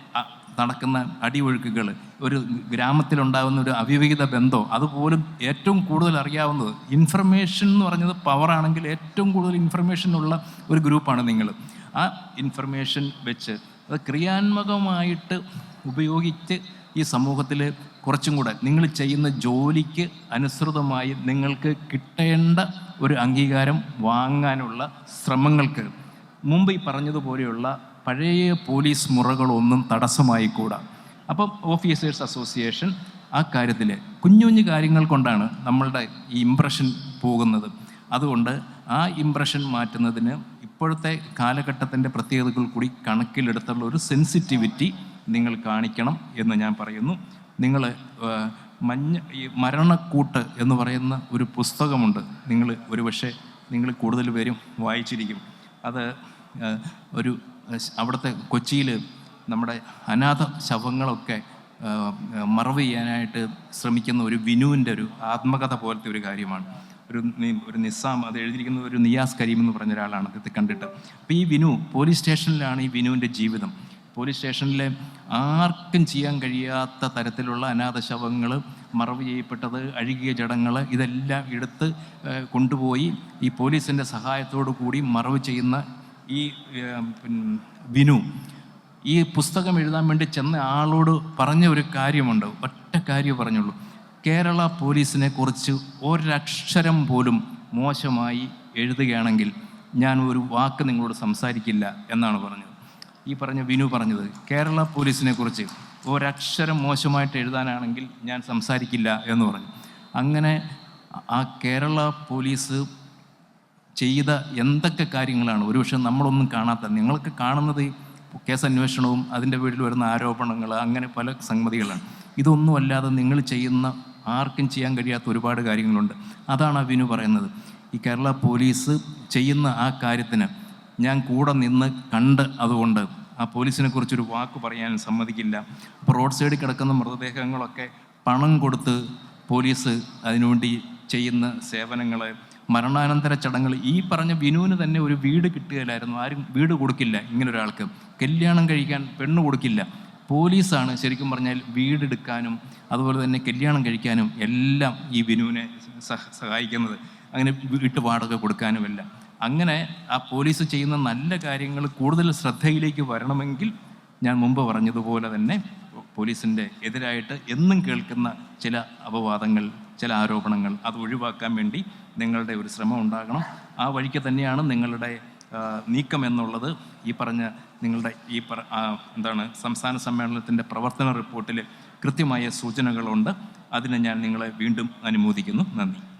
നടക്കുന്ന അടിയൊഴുക്കുകൾ ഒരു ഗ്രാമത്തിലുണ്ടാകുന്ന ഒരു അവിവേകിത ബന്ധം അതുപോലും ഏറ്റവും കൂടുതൽ അറിയാവുന്നത് ഇൻഫർമേഷൻ എന്ന് പറഞ്ഞത് പവറാണെങ്കിൽ ഏറ്റവും കൂടുതൽ ഇൻഫർമേഷൻ ഉള്ള ഒരു ഗ്രൂപ്പാണ് നിങ്ങൾ ആ ഇൻഫർമേഷൻ വെച്ച് അത് ക്രിയാത്മകമായിട്ട് ഉപയോഗിച്ച് ഈ സമൂഹത്തിൽ കുറച്ചും കൂടെ നിങ്ങൾ ചെയ്യുന്ന ജോലിക്ക് അനുസൃതമായി നിങ്ങൾക്ക് കിട്ടേണ്ട ഒരു അംഗീകാരം വാങ്ങാനുള്ള ശ്രമങ്ങൾക്ക് മുമ്പ് ഈ പറഞ്ഞതുപോലെയുള്ള പഴയ പോലീസ് മുറകളൊന്നും തടസ്സമായി കൂടാ. അപ്പം ഓഫീസേഴ്സ് അസോസിയേഷൻ ആ കാര്യത്തിൽ കുഞ്ഞു കുഞ്ഞു കാര്യങ്ങൾ കൊണ്ടാണ് നമ്മളുടെ ഈ ഇംപ്രഷൻ പോകുന്നത്. അതുകൊണ്ട് ആ ഇംപ്രഷൻ മാറ്റുന്നതിന് ഇപ്പോഴത്തെ കാലഘട്ടത്തിന്റെ പ്രത്യേകതകൾ കൂടി കണക്കിലെടുത്തുള്ള ഒരു സെൻസിറ്റിവിറ്റി നിങ്ങൾ കാണിക്കണം എന്ന് ഞാൻ പറയുന്നു. നിങ്ങൾ മഞ്ഞ ഈ മരണക്കൂട്ട് എന്ന് പറയുന്ന ഒരു പുസ്തകമുണ്ട്. നിങ്ങൾ ഒരുപക്ഷെ നിങ്ങൾ കൂടുതൽ പേരും വായിച്ചിരിക്കും. അത് ഒരു അവിടുത്തെ കൊച്ചിയിൽ നമ്മുടെ അനാഥ ശവങ്ങളൊക്കെ മറവ് ചെയ്യാനായിട്ട് ശ്രമിക്കുന്ന ഒരു വിനുവിന്റെ ഒരു ആത്മകഥ പോലത്തെ ഒരു കാര്യമാണ്. ഒരു ഒരു നിസാം അത് എഴുതിയിരിക്കുന്നത് ഒരു നിയാസ് കരീം എന്ന് പറഞ്ഞ ഒരാളാണ് ഇത് കണ്ടിട്ട്. അപ്പോൾ ഈ വിനു പോലീസ് സ്റ്റേഷനിലാണ് ഈ വിനുവിന്റെ ജീവിതം. പോലീസ് സ്റ്റേഷനിലെ ആർക്കും ചെയ്യാൻ കഴിയാത്ത തരത്തിലുള്ള അനാഥ ശവങ്ങൾ മറവ് ചെയ്യപ്പെട്ടത് അഴുകിയ ജടങ്ങൾ ഇതെല്ലാം എടുത്ത് കൊണ്ടുപോയി ഈ പോലീസിന്റെ സഹായത്തോടു കൂടി മറവ് ചെയ്യുന്ന ഈ വിനു. ഈ പുസ്തകം എഴുതാൻ വേണ്ടി ചെന്ന ആളോട് പറഞ്ഞ ഒരു കാര്യമുണ്ട്. ഒറ്റ കാര്യം പറഞ്ഞുള്ളൂ. കേരള പോലീസിനെ കുറിച്ച് ഒരക്ഷരം പോലും മോശമായി എഴുതുകയാണെങ്കിൽ ഞാൻ ഒരു വാക്ക് നിങ്ങളോട് സംസാരിക്കില്ല എന്നാണ് പറഞ്ഞത്. ഈ പറഞ്ഞ വിനു പറഞ്ഞത് കേരള പോലീസിനെ കുറിച്ച് ഒരക്ഷരം മോശമായിട്ട് എഴുതാനാണെങ്കിൽ ഞാൻ സംസാരിക്കില്ല എന്ന് പറഞ്ഞു. അങ്ങനെ ആ കേരള പോലീസ് ചെയ്ത എന്തൊക്കെ കാര്യങ്ങളാണ്? ഒരുപക്ഷെ നമ്മളൊന്നും കാണാത്ത നിങ്ങൾക്ക് കാണുന്നത് കേസ് അന്വേഷണവും അതിന്റെ പേരിൽ വരുന്ന ആരോപണങ്ങൾ അങ്ങനെ പല സംഗതികളാണ്. ഇതൊന്നുമല്ലാതെ നിങ്ങൾ ചെയ്യുന്ന ആർക്കും ചെയ്യാൻ കഴിയാത്ത ഒരുപാട് കാര്യങ്ങളുണ്ട്. അതാണ് അവിനു വിനു പറയുന്നത്. ഈ കേരള പോലീസ് ചെയ്യുന്ന ആ കാര്യത്തിന് ഞാൻ കൂടെ നിന്ന് കണ്ട് അതുകൊണ്ട് ആ പോലീസിനെ കുറിച്ചൊരു വാക്ക് പറയാൻ സമ്മതിക്കില്ല. അപ്പോൾ റോഡ് സൈഡിൽ കിടക്കുന്ന മൃതദേഹങ്ങളൊക്കെ പണം കൊടുത്ത് പോലീസ് അതിനുവേണ്ടി ചെയ്യുന്ന സേവനങ്ങൾ മരണാനന്തര ചടങ്ങുകൾ ഈ പറഞ്ഞ വിനുവിന് തന്നെ ഒരു വീട് കിട്ടുകയില്ലായിരുന്നു. ആരും വീട് കൊടുക്കില്ല ഇങ്ങനൊരാൾക്ക്. കല്യാണം കഴിക്കാൻ പെണ്ണ് കൊടുക്കില്ല. പോലീസാണ് ശരിക്കും പറഞ്ഞാൽ വീടെടുക്കാനും അതുപോലെ തന്നെ കല്യാണം കഴിക്കാനും എല്ലാം ഈ വിനുവിനെ സഹ- സഹായിക്കുന്നത്. അങ്ങനെ വീട്ടു വാടക കൊടുക്കാനുമെല്ലാം. അങ്ങനെ ആ പോലീസ് ചെയ്യുന്ന നല്ല കാര്യങ്ങൾ കൂടുതൽ ശ്രദ്ധയിലേക്ക് വരണമെങ്കിൽ ഞാൻ മുമ്പ് പറഞ്ഞതുപോലെ തന്നെ പോലീസിന്റെ എതിരായിട്ട് എന്നും കേൾക്കുന്ന ചില അപവാദങ്ങൾ ചില ആരോപണങ്ങൾ അത് ഒഴിവാക്കാൻ വേണ്ടി നിങ്ങളുടെ ഒരു ശ്രമം ഉണ്ടാകണം. ആ വഴിക്ക് തന്നെയാണ് നിങ്ങളുടെ നീക്കം എന്നുള്ളത് ഈ പറഞ്ഞ നിങ്ങളുടെ ഈ എന്താണ് സംസ്ഥാന സമ്മേളനത്തിന്റെ പ്രവർത്തന റിപ്പോർട്ടിൽ കൃത്യമായ സൂചനകളുണ്ട്. അതിനെ ഞാൻ നിങ്ങളെ വീണ്ടും അനുമോദിക്കുന്നു. നന്ദി.